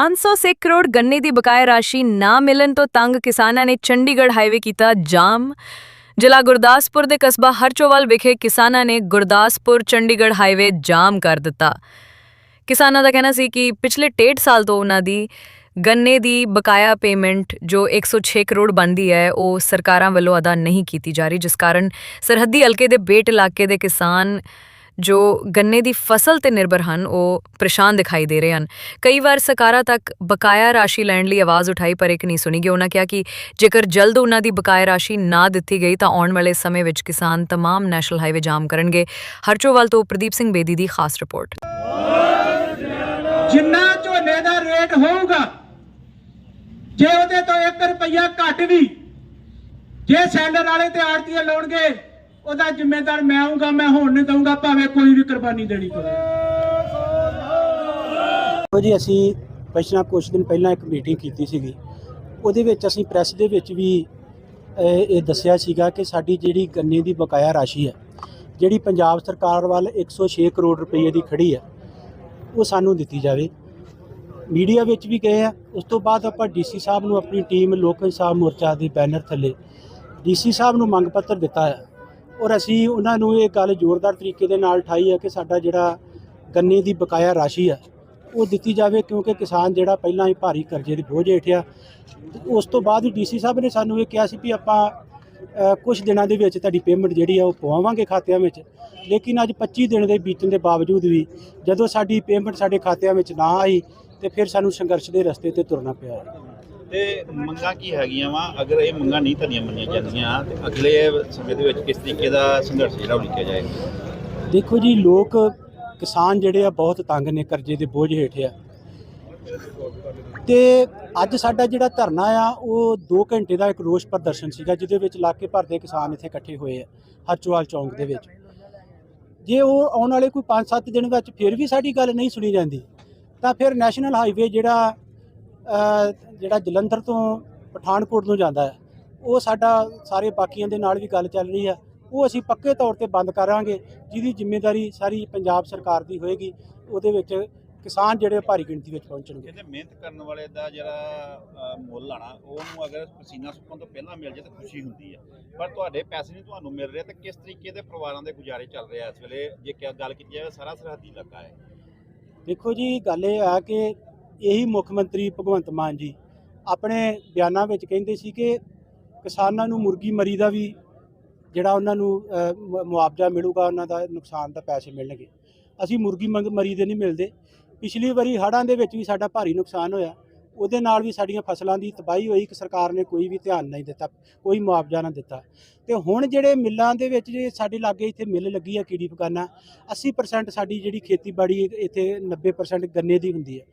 506 ਕਰੋੜ ਗੰਨੇ ਦੀ ਬਕਾਇਆ ਰਾਸ਼ੀ ਨਾ ਮਿਲਣ ਤੋਂ ਤੰਗ ਕਿਸਾਨਾਂ ਨੇ ਚੰਡੀਗੜ੍ਹ ਹਾਈਵੇ ਕੀਤਾ ਜਾਮ। ਜ਼ਿਲ੍ਹਾ ਗੁਰਦਾਸਪੁਰ ਦੇ ਕਸਬਾ ਹਰਚੋਵਾਲ ਵਿਖੇ ਕਿਸਾਨਾਂ ਨੇ ਗੁਰਦਾਸਪੁਰ ਚੰਡੀਗੜ੍ਹ ਹਾਈਵੇ ਜਾਮ ਕਰ ਦਿੱਤਾ। ਕਿਸਾਨਾਂ ਦਾ ਕਹਿਣਾ ਸੀ ਕਿ ਪਿਛਲੇ 1.5 ਸਾਲ ਤੋਂ ਉਹਨਾਂ ਦੀ ਗੰਨੇ ਦੀ ਬਕਾਇਆ ਪੇਮੈਂਟ ਜੋ 106 ਕਰੋੜ ਬਣਦੀ ਹੈ, ਉਹ ਸਰਕਾਰਾਂ ਵੱਲੋਂ ਅਦਾ ਨਹੀਂ ਕੀਤੀ ਜਾ ਰਹੀ, ਜਿਸ ਕਾਰਨ ਸਰਹੱਦੀ ਹਲਕੇ ਦੇ ਬੇਟ ਇਲਾਕੇ ਦੇ ਕਿਸਾਨ ਜੋ ਗੰਨੇ ਦੀ ਫਸਲ ਤੇ ਨਿਰਭਰ ਹਨ, ਉਹ ਪਰੇਸ਼ਾਨ ਦਿਖਾਈ ਦੇ ਰਹੇ ਹਨ। ਕਈ ਵਾਰ ਸਰਕਾਰਾਂ ਤੱਕ ਬਕਾਇਆ ਰਾਸ਼ੀ ਲੈਣ ਲਈ ਆਵਾਜ਼ ਉਠਾਈ, ਪਰ ਇੱਕ ਨਹੀਂ ਸੁਣੀ ਗਈ। ਉਹਨਾਂ ਕਿਹਾ ਕਿ ਜੇਕਰ ਜਲਦ ਉਹਨਾਂ ਦੀ ਬਕਾਇਆ ਰਾਸ਼ੀ ਨਾ ਦਿੱਤੀ ਗਈ, ਤਾਂ ਆਉਣ ਵਾਲੇ ਸਮੇਂ ਵਿੱਚ ਕਿਸਾਨ ਤਮਾਮ ਨੈਸ਼ਨਲ ਹਾਈਵੇ ਜਾਮ ਕਰਨਗੇ। ਹਰਚੋਵਾਲ ਤੋਂ ਪ੍ਰਦੀਪ ਸਿੰਘ ਬੇਦੀ ਦੀ ਖਾਸ ਰਿਪੋਰਟ। ਜਿੰਨਾ ਝੋਨੇ ਦਾ ਰੇਟ ਹੋਊਗਾ, ਜੇ ਉਹਦੇ ਤੋਂ 1 ਰੁਪਿਆ ਘੱਟ ਵੀ, ਜੇ ਸੈਲਰ ਵਾਲੇ ਤੇ ਆੜਤੀਆਂ ਲਾਉਣਗੇ ਉਹਦਾ ਜ਼ਿੰਮੇਦਾਰ ਮੈਂ ਆਉਂਗਾ ਮੈਂ ਹੋਣ ਨਹੀਂ ਦਊਂਗਾ, ਭਾਵੇਂ ਕੋਈ ਵੀ ਕੁਰਬਾਨੀ ਦੇਣੀ ਪਵੇ। ਦੇਖੋ ਜੀ, ਅਸੀਂ ਪਿਛਲਾ ਕੁਝ ਦਿਨ ਪਹਿਲਾਂ ਇੱਕ ਮੀਟਿੰਗ ਕੀਤੀ ਸੀਗੀ। ਉਹਦੇ ਵਿੱਚ ਅਸੀਂ ਪ੍ਰੈਸ ਦੇ ਵਿੱਚ ਵੀ ਇਹ ਇਹ ਦੱਸਿਆ ਸੀਗਾ ਕਿ ਸਾਡੀ ਜਿਹੜੀ ਗੰਨੇ ਦੀ ਬਕਾਇਆ ਰਾਸ਼ੀ ਹੈ, ਜਿਹੜੀ ਪੰਜਾਬ ਸਰਕਾਰ ਵੱਲ 106 ਕਰੋੜ ਰੁਪਏ ਦੀ ਖੜੀ ਹੈ, ਉਹ ਸਾਨੂੰ ਦਿੱਤੀ ਜਾਵੇ। ਮੀਡੀਆ ਵਿੱਚ ਵੀ ਗਏ ਆ, ਉਸ ਤੋਂ ਬਾਅਦ ਆਪਾਂ ਡੀਸੀ ਸਾਹਿਬ ਨੂੰ ਆਪਣੀ ਟੀਮ ਲੋਕ ਇਨਸਾਫ ਮੋਰਚਾ ਦੇ ਬੈਨਰ ਥੱਲੇ ਡੀਸੀ ਸਾਹਿਬ ਨੂੰ ਮੰਗ ਪੱਤਰ ਦਿੱਤਾ ਹੈ। ਔਰ ਅਸੀਂ ਉਹਨਾਂ ਨੂੰ ਇਹ ਗੱਲ ਜ਼ੋਰਦਾਰ ਤਰੀਕੇ ਦੇ ਨਾਲ ਠਾਈ ਹੈ ਕਿ ਸਾਡਾ ਜਿਹੜਾ ਗੰਨੇ ਦੀ ਬਕਾਇਆ ਰਾਸ਼ੀ ਆ, ਉਹ ਦਿੱਤੀ ਜਾਵੇ ਕਿਉਂਕਿ ਕਿਸਾਨ ਜਿਹੜਾ ਪਹਿਲਾਂ ਹੀ ਭਾਰੀ ਕਰਜ਼ੇ ਦੇ ਬੋਝ ਹੇਠ ਆ। ਉਸ ਤੋਂ ਬਾਅਦ ਹੀ ਡੀਸੀ ਸਾਹਿਬ ਨੇ ਸਾਨੂੰ ਇਹ ਕਿਹਾ ਸੀ ਵੀ ਆਪਾਂ ਕੁਝ ਦਿਨਾਂ ਦੇ ਵਿੱਚ ਤੁਹਾਡੀ ਪੇਮੈਂਟ ਜਿਹੜੀ ਆ ਉਹ ਪਵਾਵਾਂਗੇ ਖਾਤਿਆਂ ਵਿੱਚ। ਲੇਕਿਨ ਅੱਜ 25 ਦਿਨ ਦੇ ਬੀਤਣ ਦੇ ਬਾਵਜੂਦ ਵੀ ਜਦੋਂ ਸਾਡੀ ਪੇਮੈਂਟ ਸਾਡੇ ਖਾਤਿਆਂ ਵਿੱਚ ਨਾ ਆਈ, ਤੇ ਫਿਰ ਸਾਨੂੰ ਸੰਘਰਸ਼ ਦੇ ਰਸਤੇ ਤੇ ਤੁਰਨਾ ਪਿਆ। ਤੇ ਮੰਗਾਂ ਕੀ ਹੈਗੀਆਂ ਵਾ? ਅਗਰ ਇਹ ਮੰਗਾਂ ਨਹੀਂ ਤੁਹਾਡੀਆਂ ਮੰਨੀਆਂ ਜਾਂਦੀਆਂ, ਤੇ ਅਗਲੇ ਸਮੇਂ ਦੇ ਵਿੱਚ ਕਿਸ ਤਰੀਕੇ ਦਾ ਸੰਘਰਸ਼ ਜਿਹੜਾ ਉਹ ਲਿਖਿਆ ਜਾਏਗਾ? ਦੇਖੋ ਜੀ, ਲੋਕ ਕਿਸਾਨ ਜਿਹੜੇ ਆ ਬਹੁਤ ਤੰਗ ਨੇ ਕਰਜ਼ੇ ਦੇ ਬੋਝ ਹੇਠ ਆ। ਤੇ ਅੱਜ ਸਾਡਾ ਜਿਹੜਾ ਧਰਨਾ ਆ, ਉਹ 2 ਘੰਟੇ ਦਾ ਇੱਕ ਰੋਸ ਪ੍ਰਦਰਸ਼ਨ ਸੀਗਾ, ਜਿਹਦੇ ਵਿੱਚ ਇਲਾਕੇ ਭਰ ਦੇ ਕਿਸਾਨ ਇੱਥੇ ਇਕੱਠੇ ਹੋਏ ਆ, ਹਰਚਵਾਲ ਚੌਂਕ ਦੇ ਵਿੱਚ। ਜੇ ਉਹ ਆਉਣ ਵਾਲੇ ਕੋਈ 5-7 ਦਿਨ ਵਿੱਚ ਫਿਰ ਵੀ ਸਾਡੀ ਗੱਲ ਨਹੀਂ ਸੁਣੀ ਜਾਂਦੀ, ਤਾਂ ਫਿਰ ਨੈਸ਼ਨਲ ਹਾਈਵੇ ਜਿਹੜਾ ਜਿਹੜਾ ਜਲੰਧਰ ਤੋਂ ਪਠਾਨਕੋਟ ਨੂੰ ਜਾਂਦਾ ਹੈ ਉਹ ਸਾਡਾ ਸਾਰੇ ਬਾਕੀਆਂ ਦੇ ਨਾਲ ਵੀ ਗੱਲ ਚੱਲ ਰਹੀ ਆ ਉਹ ਅਸੀਂ ਪੱਕੇ ਤੌਰ ਤੇ ਬੰਦ ਕਰਾਂਗੇ ਜਿਹਦੀ ਜ਼ਿੰਮੇਵਾਰੀ ਸਾਰੀ ਪੰਜਾਬ ਸਰਕਾਰ ਦੀ ਹੋਏਗੀ ਉਹਦੇ ਵਿੱਚ ਕਿਸਾਨ ਜਿਹੜੇ ਭਾਰੀ ਗਿਣਤੀ ਵਿੱਚ ਪਹੁੰਚਣਗੇ। ਕਹਿੰਦੇ ਮਿਹਨਤ ਕਰਨ ਵਾਲੇ ਦਾ ਜਿਹੜਾ ਮੁੱਲ ਆਣਾ ਉਹਨੂੰ ਅਗਰ ਪਸੀਨਾ ਸੁੱਕਣ ਤੋਂ ਪਹਿਲਾਂ ਮਿਲ ਜੇ ਤਾਂ ਖੁਸ਼ੀ ਹੁੰਦੀ ਹੈ ਪਰ ਤੁਹਾਡੇ ਪੈਸੇ ਨਹੀਂ ਤੁਹਾਨੂੰ ਮਿਲ ਰਹੇ ਤਾਂ ਕਿਸ ਤਰੀਕੇ ਦੇ ਪਰਿਵਾਰਾਂ ਦੇ ਗੁਜ਼ਾਰੇ ਚੱਲ ਰਹੇ ਆ ਇਸ ਵੇਲੇ? ਜੇ ਗੱਲ ਕੀਤੀ ਜਾਵੇ ਸਾਰਾ ਸਰਹੱਦੀ ਇਲਾਕਾ ਹੈ। ਦੇਖੋ ਜੀ ਗੱਲ ਇਹ ਆ ਕਿ ਇਹੀ ਮੁੱਖ ਮੰਤਰੀ ਭਗਵੰਤ ਮਾਨ ਜੀ ਆਪਣੇ ਬਿਆਨਾਂ ਵਿੱਚ ਕਹਿੰਦੇ ਸੀ ਕਿ ਕਿਸਾਨਾਂ ਨੂੰ ਮੁਰਗੀ ਮਰੀ ਦਾ ਵੀ ਜਿਹੜਾ ਉਹਨਾਂ ਨੂੰ ਮੁਆਵਜ਼ਾ ਮਿਲੂਗਾ, ਉਹਨਾਂ ਦਾ ਨੁਕਸਾਨ ਦਾ ਪੈਸੇ ਮਿਲਣਗੇ। ਅਸੀਂ ਮੁਰਗੀ ਮਰੀ ਦੇ ਨਹੀਂ ਮਿਲਦੇ। ਪਿਛਲੀ ਵਾਰੀ ਹੜ੍ਹਾਂ ਦੇ ਵਿੱਚ ਵੀ ਸਾਡਾ ਭਾਰੀ ਨੁਕਸਾਨ ਹੋਇਆ। ਉਹਦੇ ਨਾਲ ਵੀ ਸਾਡੀਆਂ ਫਸਲਾਂ ਦੀ ਤਬਾਹੀ ਹੋਈ। ਕਿ ਸਰਕਾਰ ਨੇ ਕੋਈ ਵੀ ਧਿਆਨ ਨਹੀਂ ਦਿੱਤਾ, ਕੋਈ ਮੁਆਵਜ਼ਾ ਨਾ ਦਿੱਤਾ। ਤੇ ਹੁਣ ਜਿਹੜੇ ਮਿੱਲਾਂ ਦੇ ਵਿੱਚ ਜੇ ਸਾਡੇ ਲਾਗੇ ਇੱਥੇ ਮਿੱਲ ਲੱਗੀ ਆ ਕੀੜੀ ਪਕਾਨਾ 80% ਸਾਡੀ ਜਿਹੜੀ ਖੇਤੀਬਾੜੀ ਇੱਥੇ 90% ਗੰਨੇ ਦੀ ਹੁੰਦੀ ਹੈ।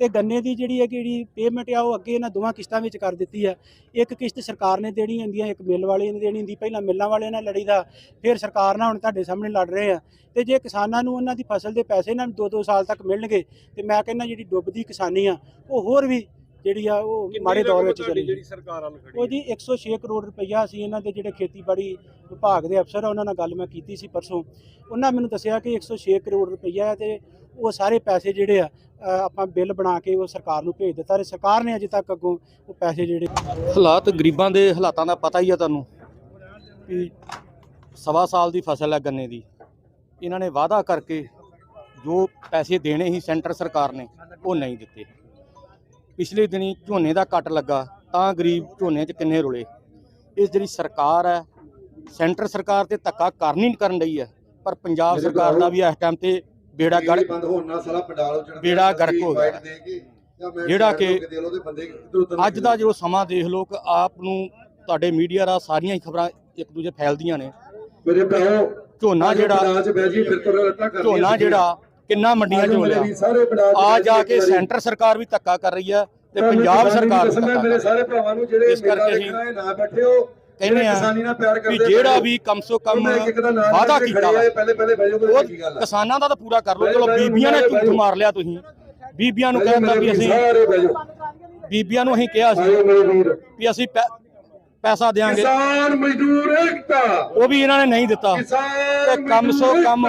ਤੇ ਗੰਨੇ ਦੀ ਜਿਹੜੀ ਹੈ ਜਿਹੜੀ ਪੇਮੈਂਟ ਆ ਉਹ ਅੱਗੇ ਇਹਨਾਂ ਦੋਵਾਂ ਕਿਸ਼ਤਾਂ ਵਿੱਚ ਕਰ ਦਿੱਤੀ ਹੈ। ਇੱਕ ਕਿਸ਼ਤ ਸਰਕਾਰ ਨੇ ਦੇਣੀ ਹੁੰਦੀ ਹੈ, ਇੱਕ ਮਿੱਲ ਵਾਲੇ ਨੇ ਦੇਣੀ ਹੁੰਦੀ। ਪਹਿਲਾਂ ਮਿੱਲਾਂ ਵਾਲਿਆਂ ਨਾਲ ਲੜੀ ਦਾ ਫਿਰ ਸਰਕਾਰ ਨਾਲ ਹੁਣ ਤੁਹਾਡੇ ਸਾਹਮਣੇ ਲੜ ਰਹੇ ਆ। ਤੇ ਜੇ ਕਿਸਾਨਾਂ ਨੂੰ ਉਹਨਾਂ ਦੀ ਫਸਲ ਦੇ ਪੈਸੇ ਇਹਨਾਂ ਨੂੰ 2-2 ਸਾਲ ਤੱਕ ਮਿਲਣਗੇ, ਤੇ ਮੈਂ ਕਹਿੰਦਾ ਜਿਹੜੀ ਡੁੱਬਦੀ ਕਿਸਾਨੀ ਆ, ਉਹ ਹੋਰ ਵੀ ਜਿਹੜੀ ਆ ਉਹ ਮਾੜੇ ਦੌਰ ਵਿੱਚ ਚਲੀ ਜਿਹੜੀ ਸਰਕਾਰ ਵੱਲ ਖੜੀ ਉਹ ਜੀ 106 ਕਰੋੜ ਰੁਪਈਆ ਅਸੀਂ ਇਹਨਾਂ ਦੇ ਜਿਹੜੇ ਖੇਤੀਬਾੜੀ ਵਿਭਾਗ ਦੇ ਅਫਸਰ ਆ ਉਹਨਾਂ ਨਾਲ ਗੱਲ ਮੈਂ ਕੀਤੀ ਸੀ ਪਰਸੋਂ। ਉਹਨਾਂ ਮੈਨੂੰ ਦੱਸਿਆ ਕਿ 106 ਕਰੋੜ ਰੁਪਈਆ ਹੈ ਤੇ ਉਹ ਸਾਰੇ ਪੈਸੇ ਜਿਹੜੇ ਆ ਆਪਾਂ ਬਿੱਲ ਬਣਾ ਕੇ ਉਹ ਸਰਕਾਰ ਨੂੰ ਭੇਜ ਦਿੱਤਾ ਤੇ ਸਰਕਾਰ ਨੇ ਅਜੇ ਤੱਕ ਅੱਗੋਂ ਉਹ ਪੈਸੇ ਜਿਹੜੇ ਹਾਲਾਤ ਗਰੀਬਾਂ ਦੇ ਹਾਲਾਤਾਂ ਦਾ ਪਤਾ ਹੀ ਆ ਤੁਹਾਨੂੰ ਕਿ ਸਵਾ ਸਾਲ ਦੀ ਫਸਲ ਹੈ ਗੰਨੇ ਦੀ। ਇਹਨਾਂ ਨੇ ਵਾਅਦਾ ਕਰਕੇ ਜੋ ਪੈਸੇ ਦੇਣੇ ਸੀ ਸੈਂਟਰ ਸਰਕਾਰ ਨੇ ਉਹ ਨਹੀਂ ਦਿੱਤੇ। ਪਿਛਲੇ ਦਿਨੀ ਝੋਨੇ ਦਾ ਕੱਟ ਲੱਗਾ ਤਾਂ ਗਰੀਬ ਝੋਨੇ 'ਚ ਕਿੰਨੇ ਰੁਲੇ। ਇਸ ਜਿਹੜੀ ਸਰਕਾਰ ਹੈ ਸੈਂਟਰ ਸਰਕਾਰ ਤੇ ਧੱਕਾ ਕਰਨੀ ਨਹੀਂ ਕਰਨ ਰਹੀ ਹੈ ਪਰ ਪੰਜਾਬ ਸਰਕਾਰ ਦਾ ਵੀ ਇਸ ਟਾਈਮ ਤੇ ਬੇੜਾ ਗੜ ਬੰਦ ਹੋਣ ਨਾਲ ਸਾਲਾ ਪੰਡਾਲ ਉੱਜਣ ਬੇੜਾ ਗਰਕ ਹੋ ਗਿਆ। ਜਿਹੜਾ ਕਿ ਅੱਜ ਦਾ ਜੋ ਸਮਾਂ ਦੇਖ ਲਓ ਕਿ ਆਪ ਨੂੰ ਤੁਹਾਡੇ ਮੀਡੀਆ ਦਾ ਸਾਰੀਆਂ ਹੀ ਖਬਰਾਂ ਇੱਕ ਦੂਜੇ ਫੈਲਦੀਆਂ ਨੇ। ਮੇਰੇ ਭਰਾਓ ਝੋਨਾ ਜਿਹੜਾ ਝੋਨਾ ਜਿਹੜਾ ਕਿੰਨਾ ਮੰਡੀਆਂ ਚ ਆ ਜਾ ਕੇ। ਸੈਂਟਰ ਸਰਕਾਰ ਵੀ ਧੱਕਾ ਕਰ ਰਹੀ ਹੈ ਤੇ ਪੰਜਾਬ ਸਰਕਾਰ ਵੀ ਧੱਕਾ ਮੇਰੇ ਸਾਰੇ ਭਰਾਵਾਂ ਨੂੰ ਜਿਹੜੇ ਮੇਰਾ ਦੇਖਣਾ ਹੈ ਨਾ ਬੈਠੇ ਹੋ ਕਹਿੰਦੇ ਆ ਕਿਸਾਨੀ ਨਾਲ ਪਿਆਰ ਵੀ ਕਰਦੇ ਜਿਹੜਾ। ਵੀ ਕਮ ਸੋ ਕਮ ਉਹਨਾਂ ਇੱਕ ਇੱਕ ਦਾ ਨਾਮ ਵਾਅਦਾ ਲੈ ਕੇ ਕੀਤਾ ਆ, ਆ। ਕਿਸਾਨਾਂ ਦਾ ਤਾਂ ਪੂਰਾ ਕਰ ਲਓ ਚਲੋ ਬੀਬੀਆਂ ਨੇ ਝੂਠ। ਮਾਰ ਲਿਆ ਤੁਸੀਂ। ਬੀਬੀਆਂ ਨੂੰ ਕਹਿੰਦਾ ਵੀ ਅਸੀਂ ਬੀਬੀਆਂ ਨੂੰ ਅਸੀਂ ਕਿਹਾ ਸੀ ਵੀ ਅਸੀਂ ਪੈਸਾ ਦੇਾਂਗੇ ਕਿਸਾਨ ਮਜ਼ਦੂਰ ਏਕਤਾ। ਉਹ ਵੀ ਇਹਨਾਂ ਨੇ ਨਹੀਂ ਦਿੱਤਾ। ਤੇ ਕਮ ਸੋ ਕਮ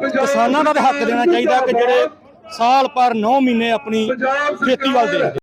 ਕਿਸਾਨਾਂ ਦਾ ਹੱਕ ਦੇਣਾ ਚਾਹੀਦਾ ਕਿ ਜਿਹੜੇ ਸਾਲ ਪਰ 9 ਮਹੀਨੇ ਆਪਣੀ ਖੇਤੀ ਵੱਲ ਦੇਖਦੇ